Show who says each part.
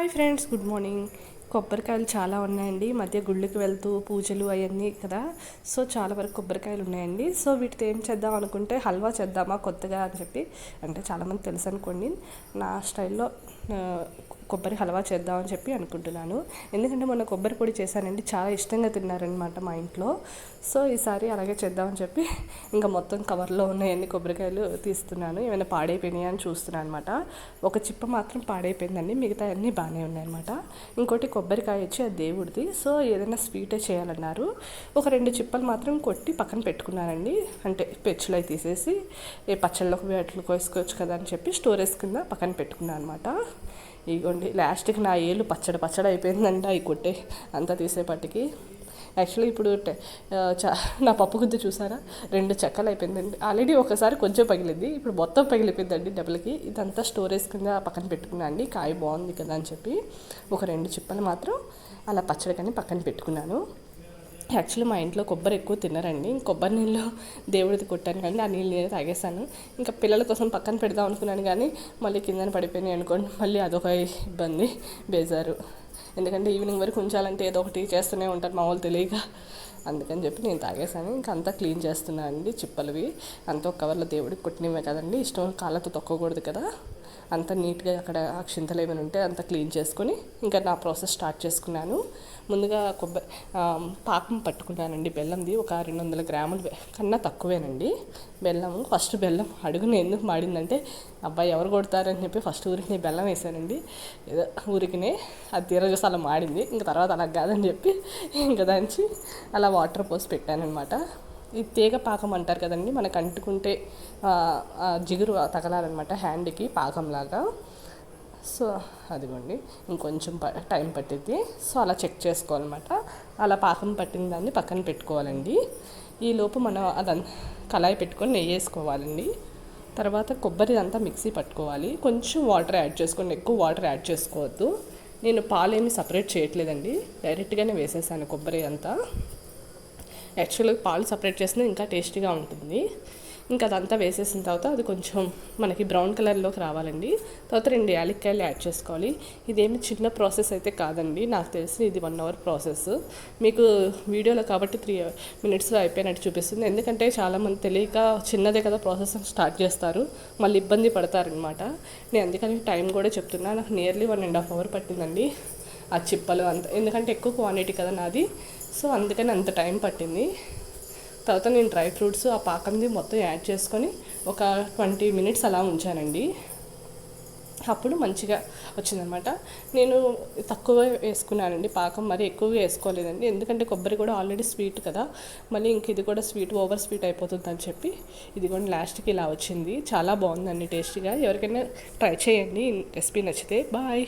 Speaker 1: Hi friends good morning కొబ్బరికాయలు చాలా ఉన్నాయండి. మధ్య గుళ్ళకి వెళ్తూ పూజలు అవన్నీ కదా. సో చాలా వరకు కొబ్బరికాయలు ఉన్నాయండి. సో వీటితో ఏం చేద్దాం అనుకుంటే హల్వా చేద్దామా కొత్తగా అని చెప్పి అంటే చాలామంది తెలుసు అనుకోండి. నా స్టైల్లో కొబ్బరి హల్వా చేద్దామని చెప్పి అనుకుంటున్నాను. ఎందుకంటే మొన్న కొబ్బరి పొడి చేశానండి. చాలా ఇష్టంగా తిన్నారనమాట మా ఇంట్లో. సో ఈసారి అలాగే చేద్దామని చెప్పి ఇంకా మొత్తం కవర్లో ఉన్నాయన్ని కొబ్బరికాయలు తీస్తున్నాను. ఏమైనా పాడైపోయినాయి అని చూస్తున్నాను అనమాట ఒక చిప్ప మాత్రం పాడైపోయిందండి. మిగతా అన్నీ బాగానే ఉన్నాయన్నమాట. ఇంకోటి కొబ్బరికాయ వచ్చి అది దేవుడిది. సో ఏదైనా స్వీటే చేయాలన్నారు. ఒక రెండు చిప్పలు మాత్రం కొట్టి పక్కన పెట్టుకున్నానండి. అంటే పెచ్చులు అవి తీసేసి ఏ పచ్చళ్ళకు వేటలు వేసుకోవచ్చు కదా అని చెప్పి స్టోరేజ్ కింద పక్కన పెట్టుకున్నాను అనమాట ఇగోండి లాస్ట్కి నా ఏళ్ళు పచ్చడి పచ్చడి అయిపోయిందంట అవి కొట్టే అంతా తీసేపటికి. యాక్చువల్లీ ఇప్పుడు టె- నా పప్పు గుద్ద చూసారా? రెండు చెక్కలు అయిపోయిందండి. ఆల్రెడీ ఒకసారి కొంచెం పగిలింది ఇప్పుడు మొత్తం పగిలిపోయిందండి డబ్బులకి. ఇదంతా స్టోరేజ్ కింద పక్కన పెట్టుకున్నా అండి కాయ బాగుంది కదా అని చెప్పి ఒక రెండు చిప్పలు మాత్రం అలా పచ్చడి కానీ పక్కన పెట్టుకున్నాను. యాక్చువల్లీ మా ఇంట్లో కొబ్బరి ఎక్కువ తినరండి. కొబ్బరి నీళ్ళు దేవుడిది కొట్టాను కానీ ఆ నీళ్ళు నేను తాగేశాను. ఇంకా పిల్లల కోసం పక్కన పెడదాం అనుకున్నాను కానీ మళ్ళీ కిందన పడిపోయినాయి అనుకోండి మళ్ళీ అదొక ఇబ్బంది బేజారు. ఎందుకంటే ఈవినింగ్ వరకు ఉంచాలంటే ఏదో ఒకటి చేస్తూనే ఉంటారు మా వాళ్ళు తెలియక. అందుకని చెప్పి నేను తాగేశాను. ఇంకా అంతా క్లీన్ చేస్తున్నాను అండి చిప్పలవి. అంతా ఒక కవర్లో దేవుడికి కొట్టినవే కదండి. ఇష్టం కాళ్ళతో తొక్కకూడదు కదా. అంత నీట్గా అక్కడ అక్షింతలు ఏమైనా ఉంటే అంత క్లీన్ చేసుకొని ఇంకా నా ప్రాసెస్ స్టార్ట్ చేసుకున్నాను. ముందుగా కొబ్బరి పాకం పట్టుకున్నానండి బెల్లంది. ఒక రెండు వందల గ్రాములు కన్నా తక్కువేనండి. బెల్లం ఫస్ట్ బెల్లం అడుగున ఎందుకు మాడిందంటే అబ్బాయి ఎవరు కొడతారని చెప్పి ఫస్ట్ ఊరికి నేను బెల్లం వేసానండి. ఏదో ఊరికినే అది తీరజూసి అలా మాడింది. ఇంకా తర్వాత అలా కాదని చెప్పి ఇంకా దాంచి అలా వాటర్ పోసి పెట్టానమాట ఈ తీగ పాకం అంటారు కదండి మనకు అంటుకుంటే జిగురు తగలాలన్నమాట హ్యాండ్కి పాకంలాగా. సో అదిగోండి ఇంకొంచెం ప టైం పట్టిద్ది. సో అలా చెక్ చేసుకోవాలన్నమాట. అలా పాకం పట్టిన దాన్ని పక్కన పెట్టుకోవాలండి. ఈ లోపు మనం అదంతా కళాయి పెట్టుకొని నెయ్యి వేసుకోవాలండి. తర్వాత కొబ్బరి అంతా మిక్సీ పట్టుకోవాలి. కొంచెం వాటర్ యాడ్ చేసుకోండి. ఎక్కువ వాటర్ యాడ్ చేసుకోవద్దు. నేను పాలు ఏమి సపరేట్ చేయట్లేదండి. డైరెక్ట్గానే వేసేసాను కొబ్బరి అంతా. యాక్చువల్గా పాలు సపరేట్ చేస్తే ఇంకా టేస్టీగా ఉంటుంది. ఇంకా అదంతా వేసేసిన తర్వాత అది కొంచెం మనకి బ్రౌన్ కలర్లోకి రావాలండి. తర్వాత రెండు యాలక్కాయలు యాడ్ చేసుకోవాలి. ఇదేమి చిన్న ప్రాసెస్ అయితే కాదండి. నాకు తెలిసి ఇది వన్ అవర్ ప్రాసెస్. మీకు వీడియోలో కాబట్టి త్రీ మినిట్స్లో అయిపోయినట్టు చూపిస్తుంది. ఎందుకంటే చాలామంది తెలియక చిన్నదే కదా ప్రాసెస్ స్టార్ట్ చేస్తారు. మళ్ళీ ఇబ్బంది పడతారనమాట. నేను అందుకని టైం కూడా చెప్తున్నా. నాకు nearly one and half hour పట్టిందండి. ఆ చిప్పలు అంత ఎందుకంటే ఎక్కువ క్వాంటిటీ కదా నాది. సో అందుకని అంత టైం పట్టింది. తర్వాత నేను డ్రై ఫ్రూట్స్ ఆ పాకంది మొత్తం యాడ్ చేసుకొని ఒక ట్వంటీ మినిట్స్ అలా ఉంచానండి. అప్పుడు మంచిగా వచ్చిందనమాట నేను తక్కువ వేసుకున్నానండి పాకం మరి ఎక్కువగా వేసుకోలేదండి. ఎందుకంటే కొబ్బరి కూడా ఆల్రెడీ స్వీట్ కదా. మళ్ళీ ఇంక ఇది కూడా స్వీట్ ఓవర్ స్వీట్ అయిపోతుంది అని చెప్పి ఇది కూడా లాస్ట్కి ఇలా వచ్చింది. చాలా బాగుందండి టేస్టీగా ఎవరికైనా ట్రై చేయండి రెసిపీ నచ్చితే. బాయ్